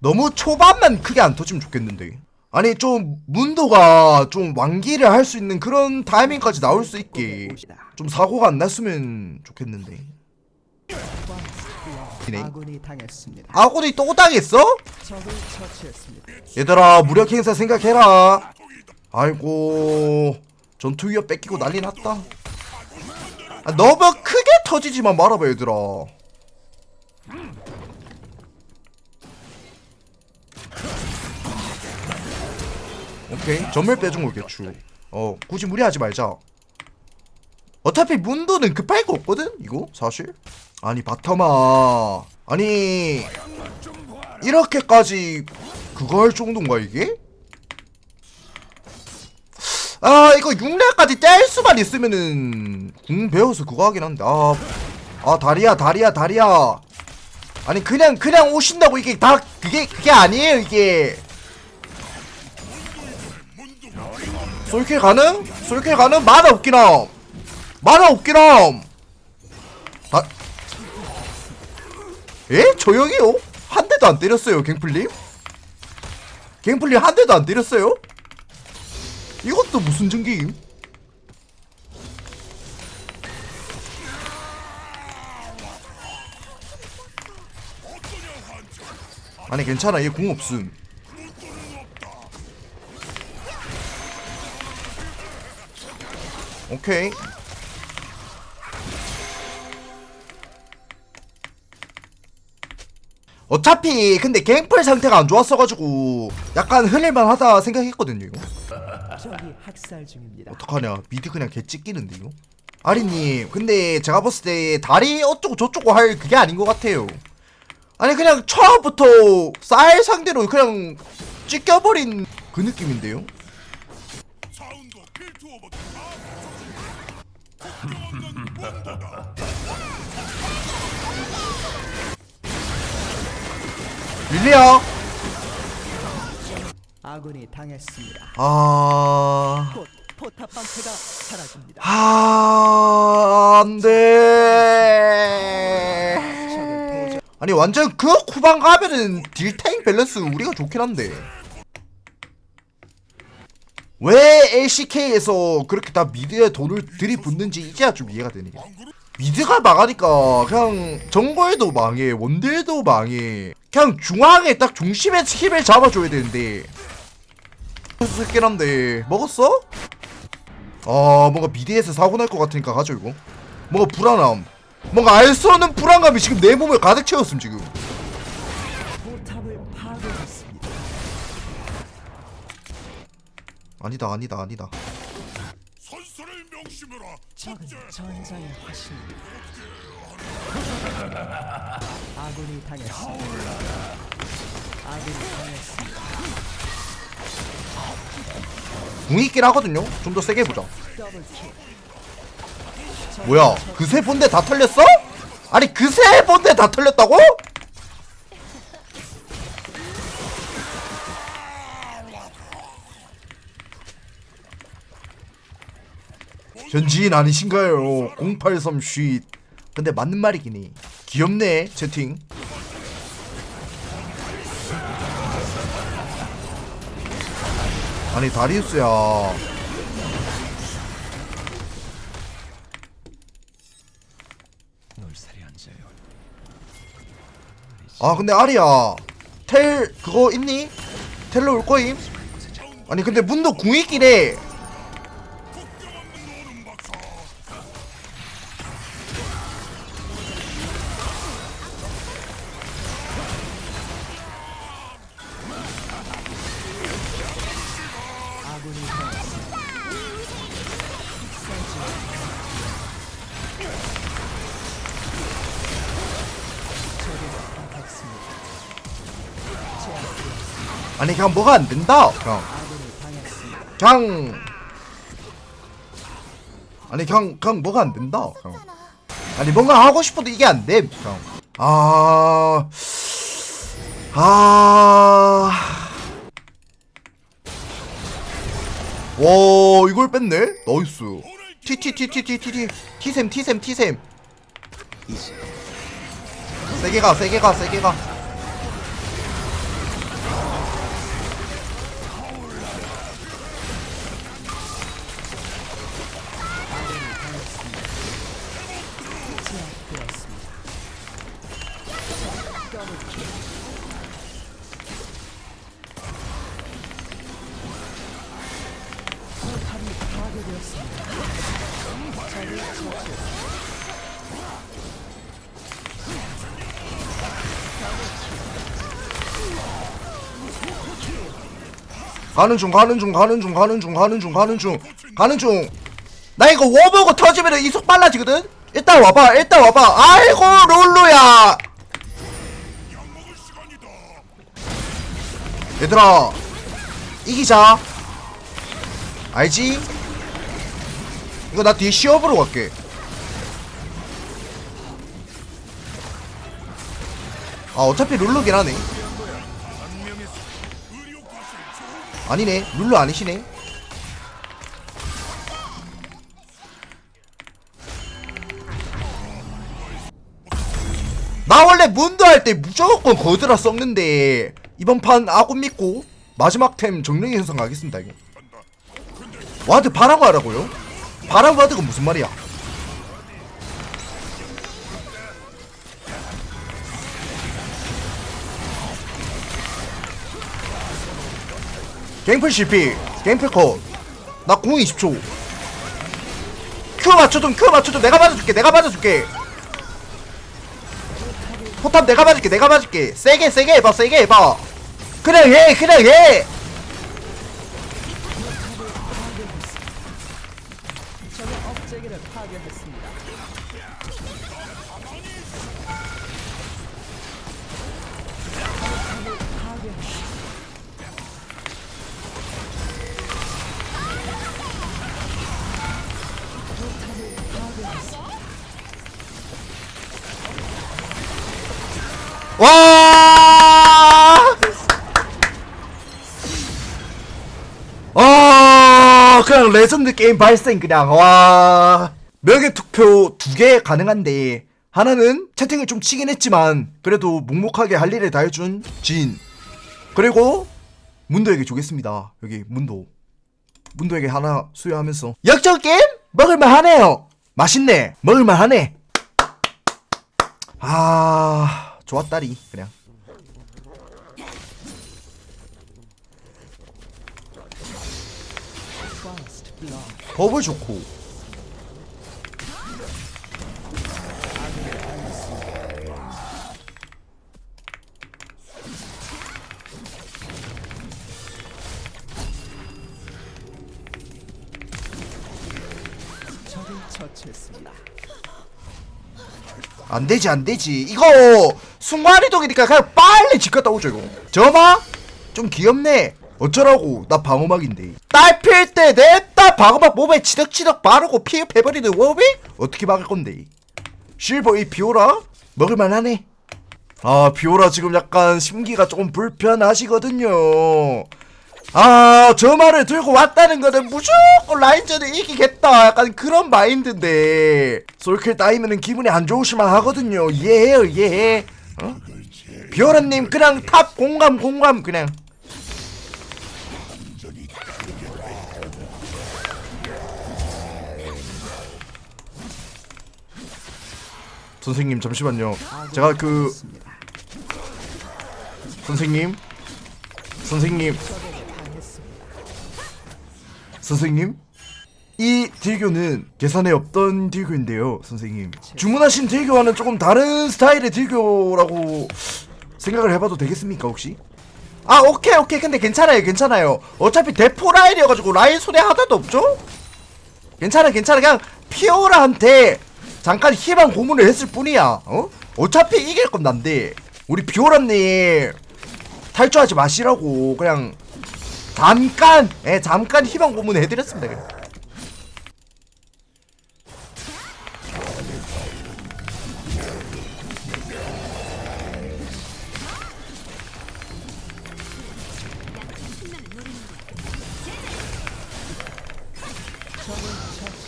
너무 초반만 크게 안 터지면 좋겠는데. 아니 좀 문도가 좀 완기를 할 수 있는 그런 타이밍까지 나올 수 있게 좀 사고가 안 났으면 좋겠는데. 이네. 아군이 당했습니다. 아고도 또 당했어? 얘들아 무력 행사 생각해라. 아이고 전투 위협 뺏기고 난리 났다. 아, 너무 크게 터지지만 말아봐 얘들아. 오케이 전멸 빼준 거 개추. 어 굳이 무리하지 말자. 어차피 문도는 급할 거 없거든 이거 사실. 아니 바텀아 아니 이렇게까지 그거 할 정도인가 이게? 아 이거 6렙까지 뗄 수만 있으면은 궁 배워서 그거 하긴 한데 아, 아 다리야 다리야 다리야 아니 그냥 그냥 오신다고 이게 다 그게 그게 아니에요 이게 솔킬 가능? 솔킬 가능? 만화 없기남 만화 없기남 아 예? 조용히요? 한 대도 안 때렸어요 갱플님? 갱플님 한 대도 안 때렸어요? 이것도 무슨 증기임? 아니 괜찮아 얘 궁 없음 오케이. 어차피 근데 갱플 상태가 안 좋았어가지고 약간 흘릴만 하다 생각했거든요. 이거 적이 학살 중입니다. 어떡하냐. 미드 그냥 개 찢기는데 이거 아리님 근데 제가 봤을 때 다리 어쩌고 저쩌고 할 그게 아닌 것 같아요. 아니 그냥 처음부터 쌀 상대로 그냥 찢겨버린 그 느낌인데요 릴리야 아군이 당했습니다. 아... 곧 포탑 방패가 사라집니다. 아, 안 돼. 도저 아니, 완전 그 후반 가면은 딜탱 밸런스 우리가 좋긴 한데. 왜 LCK에서 그렇게 다 미드에 돈을 들이붓는지 이제야 좀 이해가 되네. 미드가 망하니까 그냥 정거에도 망해, 원딜도 망해. 그냥 중앙에 딱 중심에 힘을 잡아줘야 되는데. 새끼 한데 먹었어? 아 뭔가 미드에서 사고 날 것 같으니까 가죠 이거 뭔가 불안함 뭔가 알 수 없는 불안감이 지금 내 몸을 가득 채웠음 지금 아니다 아니다 아니다 선수를 명심해라. 적은 전장의 화신입니다. 아군이 당했습니다. 아군이 당했습니다. 궁이 있긴 하거든요 좀 더 세게 더블 킬. 뭐야 그새 본데 다 털렸어? 아니 그새 본데 다 털렸다고? 현지인 아니신가요? 083 쉿. 근데 맞는 말이긴 해. 귀엽네 채팅. 아니 다리우스야. 아 근데 아리야 텔 그거 있니? 텔로 올 거임? 아니 근데 문도 궁이긴 해 아니 그냥 뭐가 안 된다? 그냥 아니 그냥 뭐가 안 된다? 그냥 아니 뭔가 하고 싶어도 이게 안돼 그냥 아... 아... 와 이걸 뺐네? 나이스. 티티티티티티 티샘 티샘 티샘 세게 가 세게 가 세게 가 가는 중 가는 중 가는 중 가는 중 가는 중 가는 중 가는 중. 나 이거 워버고 터지면 이속 빨라지거든? 일단 와봐 일단 와봐. 아이고 시간이다. 얘들아 이기자. 알지? 이거 나 뒤에 시업으로 갈게. 아 어차피 룰루긴 하네 아니네. 룰루 아니시네. 나 원래 문도 할 때 무조건 거드라 썩는데 이번 판 아군 믿고 마지막 템 정령의 현상 가겠습니다 이거. 와드 바라고 하라고요? 바라고 와드가 무슨 말이야 갱플 실패 갱플 컷나공 20초. 큐 맞춰좀 큐 맞춰좀 내가 맞아줄게 내가 맞아줄게. 포탑 내가 맞을게 내가 맞을게. 세게 세게 해봐 세게 해봐. 그냥 해 그냥 해 와! 아, 그냥 레전드 게임 발생 그냥 와. 명예 투표 두 개 가능한데 하나는 채팅을 좀 치긴 했지만 그래도 묵묵하게 할 일을 다 해준 진. 그리고 문도에게 주겠습니다. 여기 문도. 문도에게 하나 수여하면서 역전 게임 먹을만 하네요. 맛있네. 먹을만 하네. 아, 좋았다리 그냥. 버블 좋고. 안 되지 안 되지 이거 순간이동이니까 그냥 빨리 집 갔다 오죠 이거. 저봐. 좀 귀엽네. 어쩌라고. 나 방어막인데. 딸 필 때 냅다 방어막 몸에 치덕치덕 바르고 피흡해버리는 워빅 어떻게 막을 건데? 실버 이 비오라? 먹을만하네. 아 비오라 지금 약간 심기가 조금 불편하시거든요. 아, 저 말을 들고 왔다는 거는 무조건 라인전을 이기겠다. 약간 그런 마인드인데. 솔킬 따이면은 기분이 안 좋으시만 하거든요. 이해해요, 이해해. 어? 비오라님, 그냥 탑 공감, 공감, 그냥. 선생님, 잠시만요. 제가 그. 선생님. 선생님. 선생님? 이 딜교는 계산에 없던 딜교인데요, 선생님. 주문하신 딜교와는 조금 다른 스타일의 딜교라고 생각을 해봐도 되겠습니까, 혹시? 아, 오케이, 오케이. 근데 괜찮아요, 괜찮아요. 어차피 대포 라인이어가지고 라인 손해 하나도 없죠? 괜찮아, 괜찮아. 그냥 피오라한테 잠깐 희망 고문을 했을 뿐이야, 어? 어차피 이길 건 난데. 우리 비오라님, 탈주하지 마시라고. 그냥 잠깐, 예, 잠깐 희망 고문 해드렸습니다. 그냥.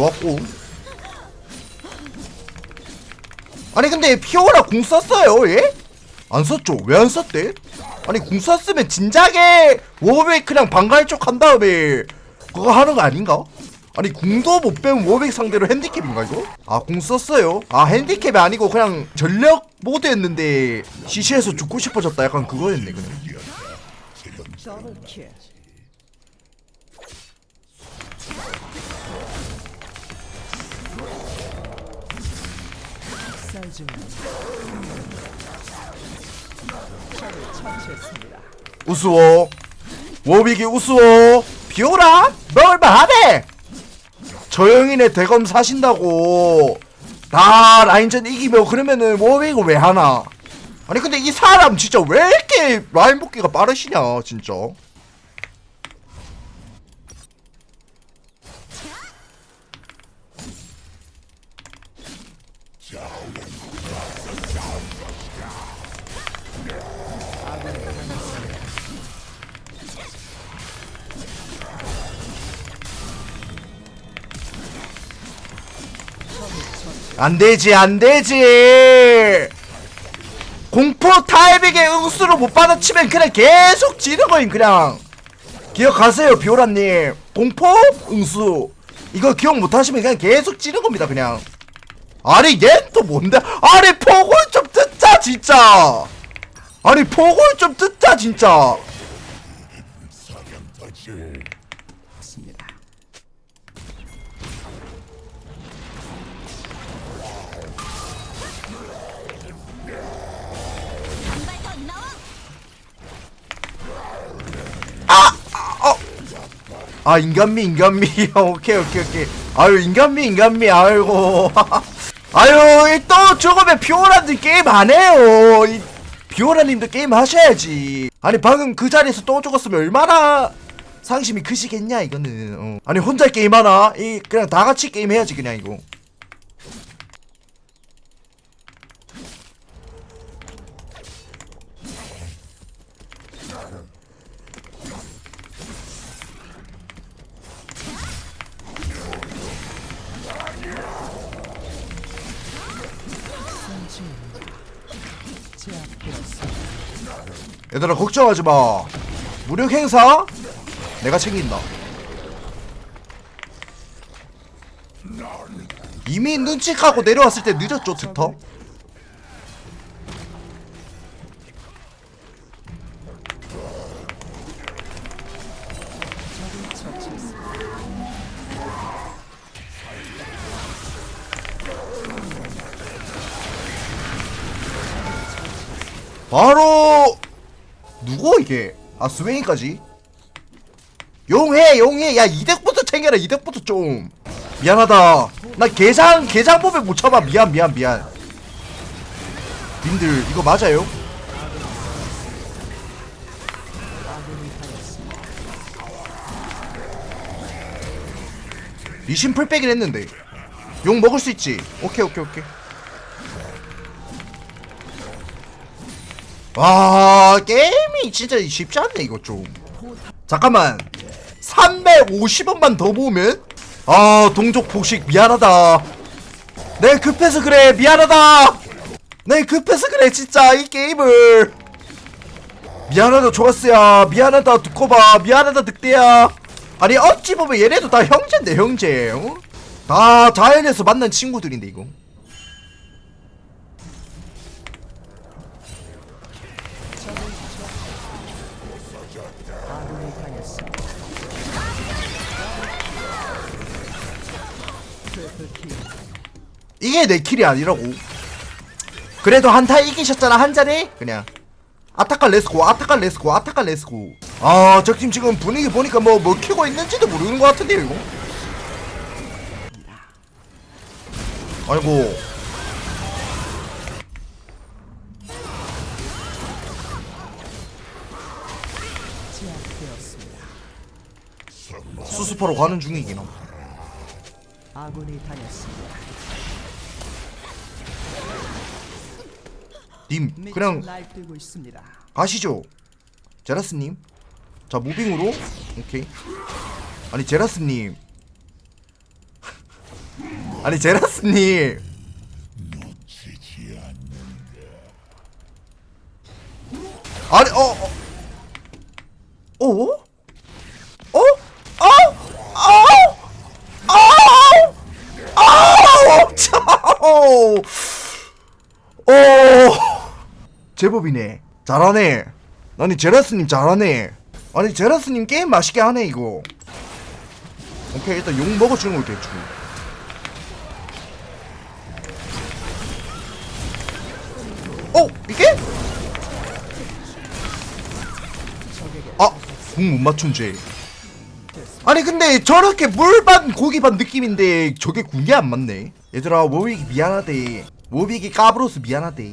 좋았고. 아니 근데 피오라 궁 썼어요, 예? 안 썼죠? 왜 안 썼대? 아니 궁 썼으면 진작에 워웨이크랑 방갈 쪽 한 다음에 그거 하는 거 아닌가? 아니 궁도 못 빼면 워백 상대로 핸디캡인가 이거? 아 궁 썼어요? 아 핸디캡이 아니고 그냥 전력 모드였는데 CC에서 죽고 싶어졌다 약간 그거였네 그냥 우스워. 워빅이 우스워. 비오라. 먹을만하네. 저영인의 대검 사신다고. 다 라인전 이기며 그러면은 워빅을 왜 하나? 아니 근데 이 사람 진짜 왜 이렇게 라인 복귀가 빠르시냐 진짜 안 되지 안 되지. 공포 타이밍의 응수를 못 받아치면 그냥 계속 지는 거임 그냥. 기억하세요 비오라님. 공포 응수. 이거 기억 못하시면 그냥 계속 찌는 겁니다 그냥. 아니 얜또 뭔데? 아니 폭을 좀 듣자 진짜. 아니 폭을 좀 듣자 진짜 아 인간미 인간미. 오케이 오케이 오케이. 아유 인간미 인간미. 아이고. 아유 이또 죽으면 비오라님 게임 안 해요. 이 비오라님도 게임 하셔야지. 아니 방금 그 자리에서 또 죽었으면 얼마나 상심이 크시겠냐 이거는. 어. 아니 혼자 게임하나? 이 그냥 다 같이 게임 해야지 그냥 이거 얘들아 걱정하지 마. 무력 행사? 내가 챙긴다. 이미 눈치하고 내려왔을 때 늦었죠 처치했습니다. 바로 누구 이게. 아 스웨인까지? 용해 용해. 야 이덱부터 챙겨라 이덱부터 좀. 미안하다. 나 게장 게장 보면 못 참아. 미안 미안 미안. 님들 이거 맞아요? 리신 풀 빼긴 했는데. 용 먹을 수 있지. 오케이 오케이 오케이. 와 게임 이 진짜 쉽지 않네 이거 좀. 잠깐만. 350원만 더 모으면? 아 동족 복식 미안하다. 내 급해서 그래 미안하다. 내 급해서 그래 진짜 이 게임을. 미안하다 조가스야. 미안하다 두코바. 미안하다 늑대야. 아니 어찌 보면 얘네도 다 형제인데 형제. 어? 다 자연에서 만난 친구들인데 이거 이게 내 킬이 아니라고. 그래도 한타 이기셨잖아 한 잔에 그냥. 아타카 레스코 아타카 레스코 아타카 레스코 아 적팀 지금 분위기 보니까 뭐뭐 키고 있는지도 모르는 것 같은데요 이거? 아이고. 수습하러 가는 중이긴 함. 아군이 당했습니다. 님 그냥. 가시죠 제라스님 자 무빙으로 오케이 아니 제라스님 아니 제라스님 아니 어 어? 어? 어? 어? 어? 어? 제법이네. 잘하네. 아니 제라스님 잘하네. 아니 제라스님 게임 맛있게 하네 이거. 오케이 일단 욕 먹어주는 거 대충. 어? 이게? 아궁 못 맞춘 죄. 아니 근데 저렇게 물반 고기반 느낌인데 저게 궁이 안 맞네. 얘들아 워윅이 미안하대. 워윅이 까브로스 미안하대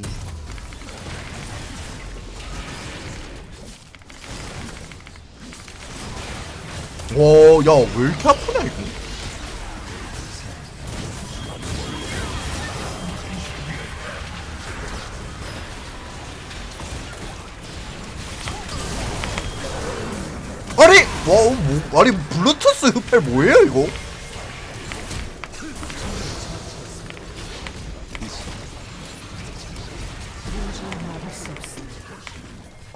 와 야 왜 이렇게 아프냐 이거? 아니 와 뭐, 아니 블루투스 흡혈 뭐예요 이거?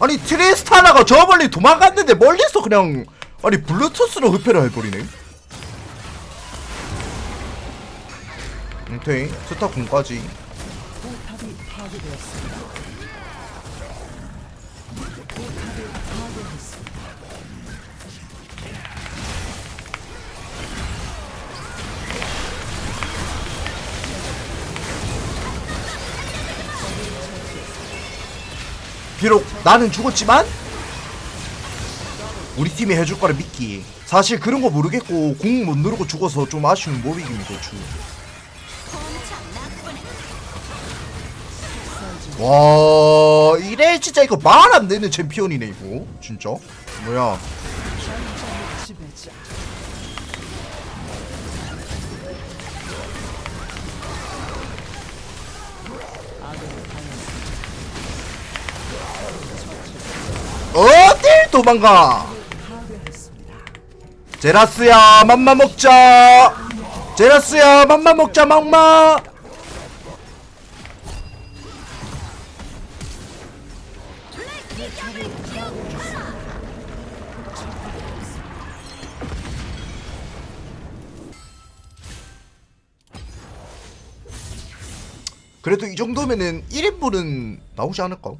아니 트리스타나가 저 멀리 도망갔는데 멀리서 그냥 아니 블루투스로 흡혈을 해버리네 오케이 스타 공까지. 비록 나는 죽었지만 우리 팀이 해줄 거를 믿기 사실 그런 거 모르겠고 공 못 누르고 죽어서 좀 아쉬운 모비기입니다 주. 와 이래 진짜 이거 말 안 되는 챔피언이네 이거 진짜 뭐야. 어딜 도망가. 제라스야 맘마 먹자 제라스야 맘마 먹자 맘마 그래도 이 정도면은 1인분은 나오지 않을까?